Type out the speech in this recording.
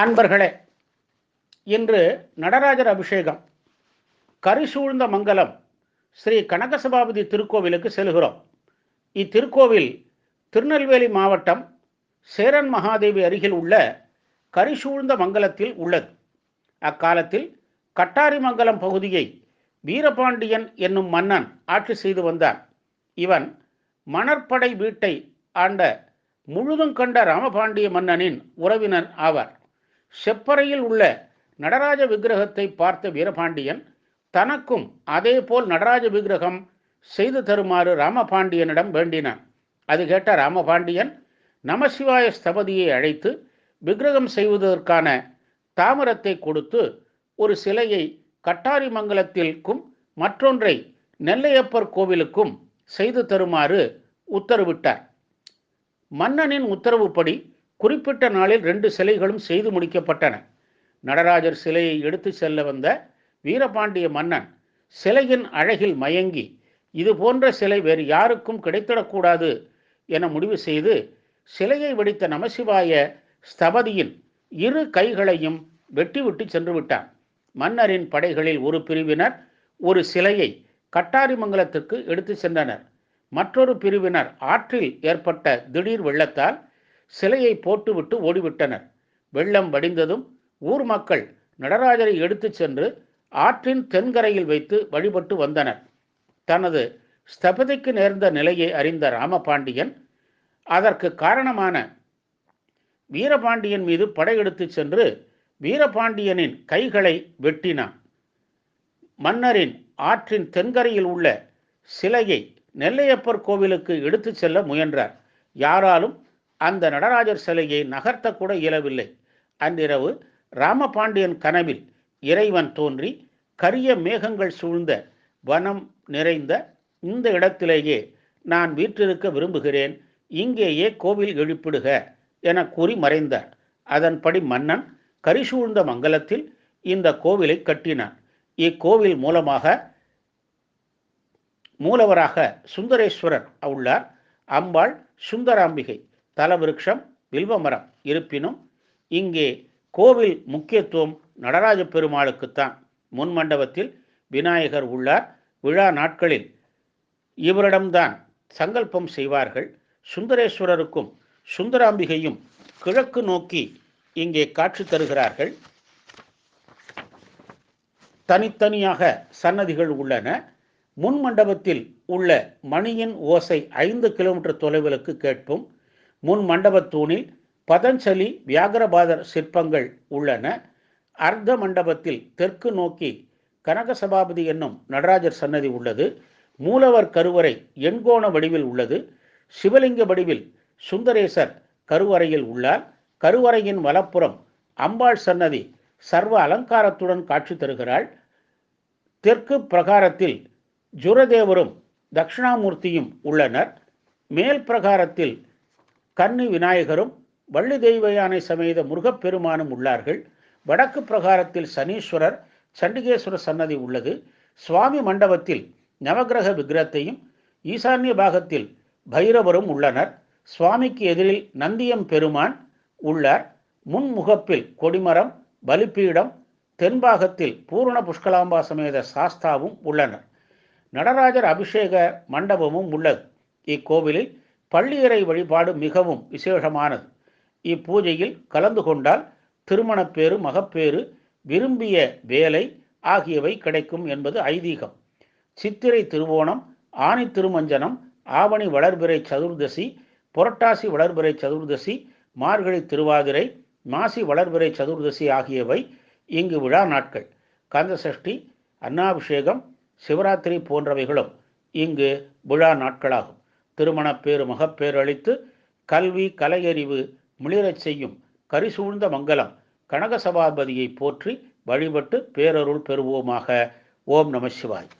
அன்பர்களே இன்று நடராஜர் அபிஷேகம். கரிசூழ்ந்த மங்கலம் ஸ்ரீ கனகசபாபதி திருக்கோவிலுக்கு செல்கிறோம். இத்திருக்கோவில் திருநெல்வேலி மாவட்டம் சேரன் மகாதேவி அருகில் உள்ள கரிசூழ்ந்த மங்கலத்தில் உள்ளது. அக்காலத்தில் கட்டாரிமங்கலம் பகுதியை வீரபாண்டியன் என்னும் மன்னன் ஆட்சி செய்து வந்தான். இவன் மணற்படை வீட்டை ஆண்ட முழுதும் கண்ட ராமபாண்டிய மன்னனின் உறவினர் ஆவார். செப்பறையில் உள்ள நடராஜ விக்கிரகத்தை பார்த்த வீரபாண்டியன் தனக்கும் அதேபோல் நடராஜ விக்கிரகம் செய்து தருமாறு ராமபாண்டியனிடம் வேண்டினான். அது கேட்ட ராமபாண்டியன் நமசிவாய ஸ்தபதியை அழைத்து விக்கிரகம் செய்வதற்கான தாமரத்தை கொடுத்து ஒரு சிலையை கட்டாரிமங்கலத்திற்கும் மற்றொன்றை நெல்லையப்பர் கோவிலுக்கும் செய்து தருமாறு உத்தரவிட்டார். மன்னனின் உத்தரவுப்படி குறிப்பிட்ட நாளில் ரெண்டு சிலைகளும் செய்து முடிக்கப்பட்டன. நடராஜர் சிலையை எடுத்து செல்ல வந்த வீரபாண்டிய மன்னன் சிலையின் அழகில் மயங்கி இது போன்ற சிலை வேறு யாருக்கும் கிடைத்திடக்கூடாது என முடிவு செய்து சிலையை வெடித்த நமசிவாய ஸ்தபதியின் இரு கைகளையும் வெட்டிவிட்டு சென்று விட்டான். மன்னரின் படைகளில் ஒரு பிரிவினர் ஒரு சிலையை கட்டாரிமங்கலத்துக்கு எடுத்து சென்றனர். மற்றொரு பிரிவினர் ஆற்றில் ஏற்பட்ட திடீர் வெள்ளத்தால் சிலையை போட்டுவிட்டு ஓடிவிட்டனர். வெள்ளம் வடிந்ததும் ஊர் மக்கள் நடராஜரை எடுத்துச் சென்று ஆற்றின் தென்கரையில் வைத்து வழிபட்டு வந்தனர். தனது ஸ்தபதிக்கு நேர்ந்த நிலையை அறிந்த ராமபாண்டியன் அதற்கு காரணமான வீரபாண்டியன் மீது படையெடுத்து சென்று வீரபாண்டியனின் கைகளை வெட்டினான். மன்னரின் ஆற்றின் தென்கரையில் உள்ள சிலையை நெல்லையப்பர் கோவிலுக்கு எடுத்துச் செல்ல முயன்றார். யாராலும் அந்த நடராஜர் சிலையை நகர்த்தக்கூட இயலவில்லை. அன்றிரவு ராமபாண்டியன் கனவில் இறைவன் தோன்றி கரிய மேகங்கள் சூழ்ந்த வனம் நிறைந்த இந்த இடத்திலேயே நான் வீற்றிருக்க விரும்புகிறேன். இங்கேயே கோவில் எழுப்பிடுக என கூறி மறைந்தார். அதன்படி மன்னன் கரிசூழ்ந்த மங்கலத்தில் இந்த கோவிலை கட்டினான். இக்கோவில் மூலமாக மூலவராக சுந்தரேஸ்வரர் உள்ளார் அம்பாள் சுந்தராம்பிகை. தலவிருஷம் வில்வமரம் இருப்பினும் இங்கே கோவில் முக்கியத்துவம் நடராஜ பெருமாளுக்குத்தான் முன் மண்டபத்தில் விநாயகர் உள்ளார். விழா நாட்களில் இவரிடம்தான் சங்கல்பம் செய்வார்கள். சுந்தரேஸ்வரருக்கும் சுந்தராம்பிகையும் கிழக்கு நோக்கி இங்கே காட்சி தருகிறார்கள். தனித்தனியாக சன்னதிகள் உள்ளன. முன் மண்டபத்தில் உள்ள மணியின் ஓசை ஐந்து கிலோமீட்டர் தொலைவிலுக்கு கேட்பும். முன் மண்டபத்தூணில் பதஞ்சலி வியாகரபாதர் சிற்பங்கள் உள்ளன. அர்த்த மண்டபத்தில் தெற்கு நோக்கி கனகசபாபதி என்னும் நடராஜர் சன்னதி உள்ளது. மூலவர் கருவறை எண்கோண வடிவில் உள்ளது. சிவலிங்க வடிவில் சுந்தரேசர் கருவறையில் உள்ளார். கருவறையின் வலப்புறம் அம்பாள் சன்னதி சர்வ அலங்காரத்துடன் காட்சி தருகிறாள். தெற்கு பிரகாரத்தில் ஜுரதேவரும் தட்சிணாமூர்த்தியும் உள்ளனர். மேல் பிரகாரத்தில் கன்னி விநாயகரும் வள்ளி தெய்வ யானை சமேத முருகப்பெருமானும் உள்ளார்கள். வடக்கு பிரகாரத்தில் சனீஸ்வரர் சண்டிகேஸ்வர சன்னதி உள்ளது. சுவாமி மண்டபத்தில் நவகிரக விக்கிரத்தையும் ஈசான்ய பாகத்தில் பைரவரும் உள்ளனர். சுவாமிக்கு எதிரில் நந்தியம் பெருமான் உள்ளார். முன்முகப்பில் கொடிமரம் பலிப்பீடம் தென்பாகத்தில் பூரண புஷ்கலாம்பா சமேத சாஸ்தாவும் உள்ளனர். நடராஜர் அபிஷேக மண்டபமும் உள்ளது. இக்கோவிலில் பள்ளியறை வழிபாடு மிகவும் விசேஷமானது. இப்பூஜையில் கலந்து கொண்டால் திருமணப்பேறு மகப்பேறு விரும்பிய வேலை ஆகியவை கிடைக்கும் என்பது ஐதீகம். சித்திரை திருவோணம் ஆணி திருமஞ்சனம் ஆவணி வளர்பிறை சதுர்தசி புரட்டாசி வளர்பிறை சதுர்தசி மார்கழி திருவாதிரை மாசி வளர்பிறை சதுர்தசி ஆகியவை இங்கு விழா நாட்கள். கந்தசஷ்டி அன்னாபிஷேகம் சிவராத்திரி போன்றவைகளும் இங்கு விழா நாட்களாகும். திருமணப்பேறு மகப்பேறு அளித்து கல்வி கலையறிவு மிளிரச் செய்யும் கரிசூழ்ந்த மங்கலம் கனகசபாபதியை போற்றி வழிபட்டு பேரருள் பெறுவோமாக. ஓம் நம சிவாய்.